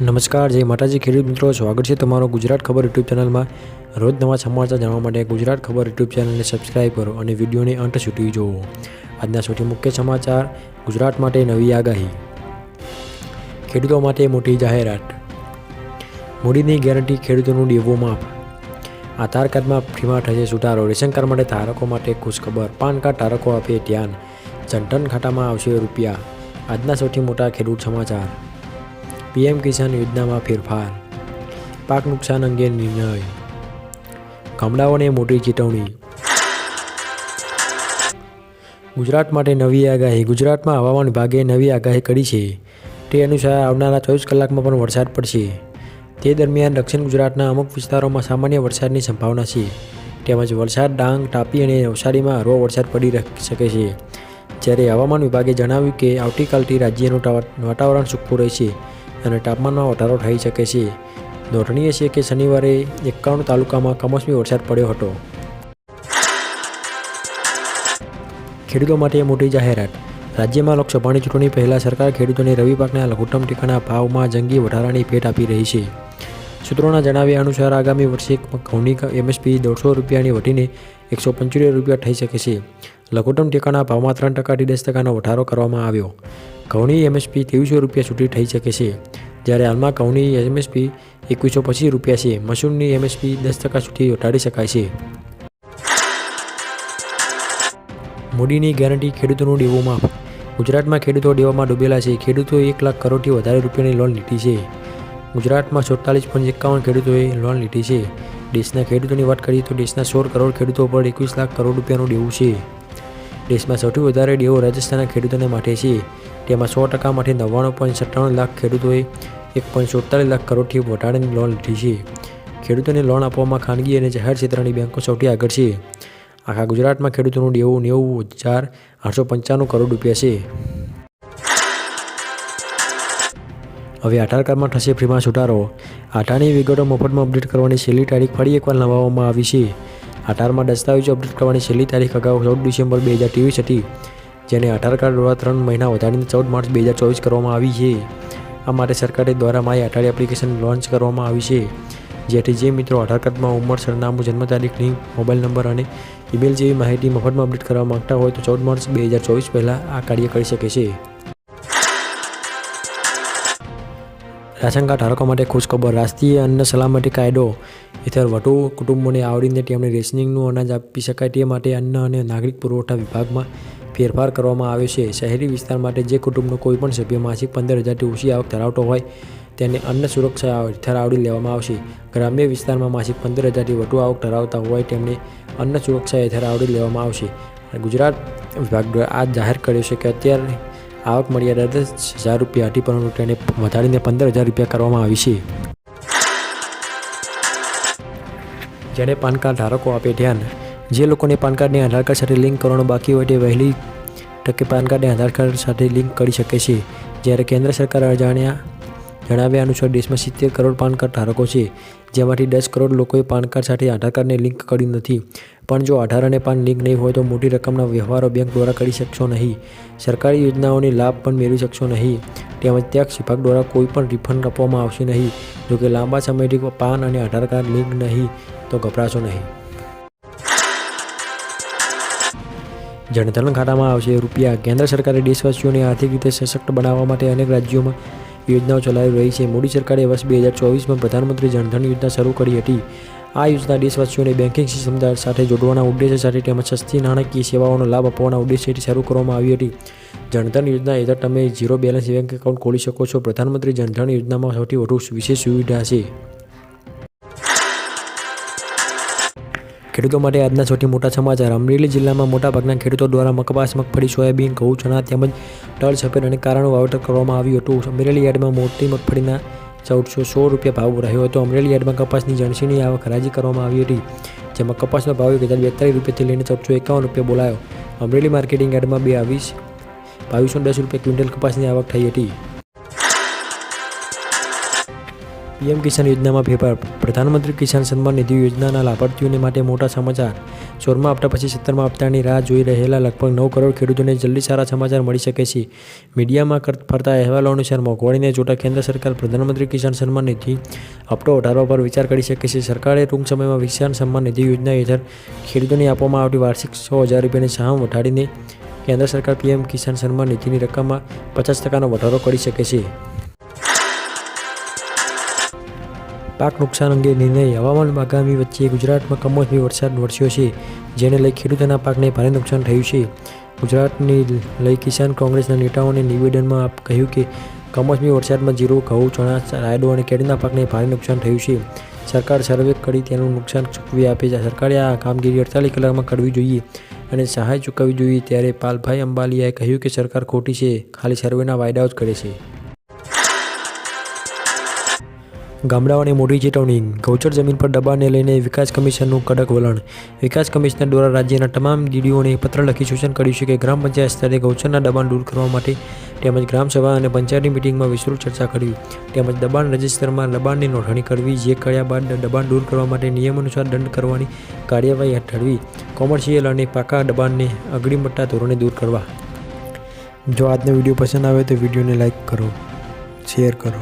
નમસ્કાર, જય માતાજી. ખેડૂત મિત્રો, સ્વાગત છે તમારો ગુજરાત ખબર યુટ્યુબ ચેનલમાં. રોજ નવા સમાચાર જાણવા માટે ગુજરાત ખબર યુટ્યુબ ચેનલને સબસ્ક્રાઇબ કરો અને વિડીયોને અંત સુધી જુઓ. આજના સૌથી મુખ્ય સમાચાર, ગુજરાત માટે નવી આગાહી. ખેડૂતો માટે મોટી જાહેરાત. મૂડીની ગેરંટી ખેડૂતોનું ડેવો માફ. આધાર કાર્ડમાં ફ્રીમાં થશે સુધારો. રેશન કાર્ડ માટે ધારકો માટે ખુશખબર પાન કાર્ડ ધારકો આપે ધ્યાન. જનધન ખાતામાં આવશે રૂપિયા. આજના સૌથી મોટા ખેડૂત સમાચાર. પીએમ કિસાન યોજનામાં ફેરફાર. પાક નુકસાન અંગે નિર્ણય. ગામડાઓને મોટી ચેતવણી. ગુજરાત માટે નવી આગાહી. ગુજરાતમાં હવામાન વિભાગે નવી આગાહી કરી છે. તે અનુસાર આવનારા ચોવીસ કલાકમાં પણ વરસાદ પડશે. તે દરમિયાન દક્ષિણ ગુજરાતના અમુક વિસ્તારોમાં સામાન્ય વરસાદની સંભાવના છે. તેમજ વલસાડ ડાંગ, તાપી અને નવસારીમાં હળવો વરસાદ પડી શકે છે. જ્યારે હવામાન વિભાગે જણાવ્યું કે આવતીકાલથી રાજ્યનું વાતાવરણ સૂકું રહેશે. અને તાપમાનમાં વધારો થઈ શકે છે. નોંધનીય છે કે શનિવારે એકાવન તાલુકામાં કમોસમી વરસાદ પડ્યો હતો. ખેડૂતો માટે મોટી જાહેરાત. રાજ્યમાં લોકસભાની ચૂંટણી પહેલાં સરકાર ખેડૂતોને રવિ પાકના લઘુત્તમ ટેકાના ભાવમાં જંગી વધારાની ભેટ આપી રહી છે. સૂત્રોના જણાવ્યા અનુસાર આગામી વર્ષે ઘઉંની એમએસપી દોઢસો રૂપિયાની વધીને એકસો પંચોતેર રૂપિયા થઈ શકે છે. લઘુત્તમ ટેકાના ભાવમાં ત્રણ ટકાથી દસ ટકાનો વધારો કરવામાં આવ્યો. ઘઉંની એમએસપી ત્રેવીસો રૂપિયા સુધી થઈ શકે છે. જ્યારે હાલમાં ઘઉંની એમએસપી એકવીસો પચીસ રૂપિયા છે. મશરૂમની એમએસપી દસ ટકા સુધી ઘટાડી શકાય છે. મૂડીની ગેરંટી ખેડૂતોનું ડેવું માફ ગુજરાતમાં ખેડૂતો ડેવામાં ડૂબેલા છે. ખેડૂતોએ એક લાખ કરોડથી વધારે રૂપિયાની લોન લીધી છે. ગુજરાતમાં સુડતાલીસ પોઈન્ટ એકાવન ખેડૂતોએ લોન લીધી છે. દેશના ખેડૂતોની વાત કરીએ તો દેશના સોળ કરોડ ખેડૂતો પર એકવીસ લાખ કરોડ રૂપિયાનું ડેવું છે. દેશમાં સૌથી વધારે દેવો રાજસ્થાનના ખેડૂતોને માટે છે. તેમાં સો ટકામાંથી નવ્વાણું પોઈન્ટ સત્તાણું લાખ ખેડૂતોએ એક પોઈન્ટ સુડતાલીસ લાખ કરોડથી વધારાની લોન લીધી છે. ખેડૂતોને લોન આપવામાં ખાનગી અને જાહેર ક્ષેત્રની બેંકો સૌથી આગળ છે. આખા ગુજરાતમાં ખેડૂતોનું દેવું નેવું હજાર આઠસો પંચાણું કરોડ રૂપિયા છે. હવે આધાર કાર્ડમાં થશે ફ્રીમાં સુધારો. આધારની વિગતો મફતમાં અપડેટ કરવાની છેલ્લી તારીખ ફરી એકવાર નવાવવામાં આવી છે. આધારમાં દસ્તાવેજો અપડેટ કરવાની છેલ્લી તારીખ અગાઉ ચૌદ ડિસેમ્બર બે હજાર ત્રેવીસ હતી, જેને આધાર કાર્ડ દ્વારા ત્રણ મહિના વધારીને ચૌદ માર્ચ બે હજાર ચોવીસ કરવામાં આવી છે. આ માટે સરકારે દ્વારા માય આધાર એપ્લિકેશન લોન્ચ કરવામાં આવી છે, જેથી જે મિત્રો આધાર કાર્ડમાં ઉંમર, સરનામું, જન્મ તારીખ લિંક મોબાઈલ નંબર અને ઈમેલ જેવી માહિતી મફતમાં અપડેટ કરવા માંગતા હોય તો ચૌદ માર્ચ બે હજાર ચોવીસ પહેલાં આ કાર્ય કરી શકે છે. રાશન કાર્ડ ધારકો માટે ખુશખબર, રાષ્ટ્રીય અન્ન સલામતી કાયદો. હેઠળ વધુ કુટુંબોને આવડીને તેમને રેશનિંગનું અનાજ આપી શકાય તે માટે અન્ન અને નાગરિક પુરવઠા વિભાગમાં ફેરફાર કરવામાં આવ્યો છે. શહેરી વિસ્તાર માટે જે કુટુંબનો કોઈપણ સભ્ય માસિક પંદર હજારથી ઓછી આવક ધરાવતો હોય, તેને અન્ન સુરક્ષા હેઠળ આવરી લેવામાં આવશે. ગ્રામ્ય વિસ્તારમાં માસિક પંદર હજારથી વધુ આવક ધરાવતા હોય તેમને અન્ન સુરક્ષા હેઠળ આવરી લેવામાં આવશે. ગુજરાત વિભાગ દ્વારા આ જાહેર કર્યું છે કે અત્યારે આવક મર્યાદા દસ હજાર રૂપિયા. હતી પરંતુ તેને વધારીને પંદર હજાર રૂપિયા કરવામાં આવી છે. જેને પાન કાર્ડ ધારકો આપે ધ્યાન. જે લોકોને પાન કાર્ડને આધાર કાર્ડ સાથે લિંક કરવાનું બાકી હોય તે વહેલી તકે પાન કાર્ડને આધાર કાર્ડ સાથે લિંક કરી શકે છે. જ્યારે કેન્દ્ર સરકાર અજાણ્યા જણાવ્યા અનુસાર દેશમાં સિત્તેર કરોડ પાન કાર્ડ ધારકો છે, જેમાંથી દસ કરોડ લોકોએ પાન કાર્ડ સાથે આધાર કાર્ડને લિંક કર્યું નથી. પણ જો આધાર અને પાન લિંક નહીં હોય તો મોટી રકમના વ્યવહારો બેંક દ્વારા કરી શકશો નહીં. સરકારી યોજનાઓને લાભ પણ મેળવી શકશો નહીં. તેમજ ટેક્સ વિભાગ દ્વારા કોઈ પણ રિફંડ આપવામાં આવશે નહીં. જોકે લાંબા સમયથી પાન અને આધાર કાર્ડ લિંક નહીં, તો ગભરાશો નહીં. જનધન ખાતામાં આવશે રૂપિયા. કેન્દ્ર સરકારે દેશવાસીઓને આર્થિક રીતે સશક્ત બનાવવા માટે અનેક રાજ્યોમાં યોજનાઓ ચલાવી રહી છે. મોદી સરકારે વર્ષ બે હજાર ચોવીસમાં પ્રધાનમંત્રી જનધન યોજના શરૂ કરી હતી. આ યોજના દેશવાસીઓને બેન્કિંગ સિસ્ટમ સાથે જોડવાના ઉદ્દેશ્ય સાથે તેમજ સસ્તી નાણાકીય સેવાઓનો લાભ આપવાના ઉદ્દેશ્યથી શરૂ કરવામાં આવી હતી. જનધન યોજના હેઠળ તમે ઝીરો બેલેન્સ બેંક એકાઉન્ટ ખોલી શકો છો. પ્રધાનમંત્રી જનધન યોજનામાં સૌથી વધુ વિશેષ સુવિધા છે. ખેડૂતો માટે આજના સૌથી મોટા સમાચાર. અમરેલી જિલ્લામાં મોટાભાગના ખેડૂતો દ્વારા મકપાસ મગફળી, સોયાબીન, ઘઉં, ચણા તેમજ તલ, સફેદ અને કારાનું વાવેતર કરવામાં આવ્યું હતું. અમરેલી યાર્ડમાં મોટી મગફળીના ચૌદસો સો રૂપિયા ભાવ રહ્યો હતો. અમરેલી યાર્ડમાં કપાસની જણસીની આવક હરાજી કરવામાં આવી હતી, જેમાં કપાસનો ભાવ એક હજાર બેતાલીસ રૂપિયાથી લઈને ચૌદસો એકાવન રૂપિયા બોલાયો. અમરેલી માર્કેટિંગ યાર્ડમાં બે બાવીસ બાવીસો દસ રૂપિયા ક્વિન્ટલ કપાસની આવક થઈ હતી. પીએમ કિસાન યોજનામાં ફેરફાર પ્રધાનમંત્રી કિસાન સન્માન નિધિ યોજનાના લાભાર્થીઓને માટે મોટા સમાચાર. ચોરમાં હપ્તા પછી સત્તરમાં હપ્તાની રાહ જોઈ રહેલા લગભગ નવ કરોડ ખેડૂતોને જલ્દી સારા સમાચાર મળી શકે છે. મીડિયામાં ફરતા અહેવાલો અનુસાર મોંઘવારીને જોતા કેન્દ્ર સરકાર પ્રધાનમંત્રી કિસાન સન્માન નિધિ હપ્તો વધારવા પર વિચાર કરી શકે છે. સરકારે ટૂંક સમયમાં કિસાન સન્માન નિધિ યોજના હેઠળ ખેડૂતોને આપવામાં આવતી વાર્ષિક સો હજાર રૂપિયાની સહાય વધારીને કેન્દ્ર સરકાર પીએમ કિસાન સન્માન નિધિની રકમમાં પચાસ ટકાનો વધારો કરી શકે છે. પાક નુકસાન અંગે નિર્ણય હવામાન આગામી વચ્ચે ગુજરાતમાં કમોસમી વરસાદ વરસ્યો છે, જેને લઈ ખેડૂતોના પાકને ભારે નુકસાન થયું છે. ગુજરાતની લઈ કિસાન કોંગ્રેસના નેતાઓને નિવેદનમાં કહ્યું કે, કમોસમી વરસાદમાં જીરું, ઘઉં, ચણા રાયડો અને કેરીના પાકને ભારે નુકસાન થયું છે. સરકાર સર્વે કરી તેનું નુકસાન ચૂકવી આપે છે. સરકારે આ કામગીરી અડતાલીસ કલાકમાં કરવી જોઈએ અને સહાય ચૂકવવી જોઈએ. ત્યારે પાલભાઈ અંબાલિયાએ કહ્યું કે, સરકાર ખોટી છે. ખાલી સર્વેના વાયદાઓ જ કરે છે. ગામડાઓને મોટી ચેતવણી. ગૌચર જમીન પર દબાણને લઈને વિકાસ કમિશનનું કડક વલણ. વિકાસ કમિશનર દ્વારા રાજ્યના તમામ ડીડીઓને પત્ર લખી સૂચન કર્યું છે કે ગ્રામ પંચાયત સ્તરે ગૌચરના દબાણ દૂર કરવા માટે તેમજ ગ્રામસભા અને પંચાયતની મિટિંગમાં વિસ્તૃત ચર્ચા કરવી તેમજ દબાણ રજિસ્ટરમાં દબાણની નોંધણી કરવી, જે કર્યા બાદ દબાણ દૂર કરવા માટે નિયમ અનુસાર દંડ કરવાની કાર્યવાહી હેઠળવી કોમર્શિયલ અને પાકા દબાણને અગ્રિમતા ધોરણે દૂર કરવા. જો આજનો વીડિયો પસંદ આવે તો વિડીયોને લાઇક કરો, શેર કરો.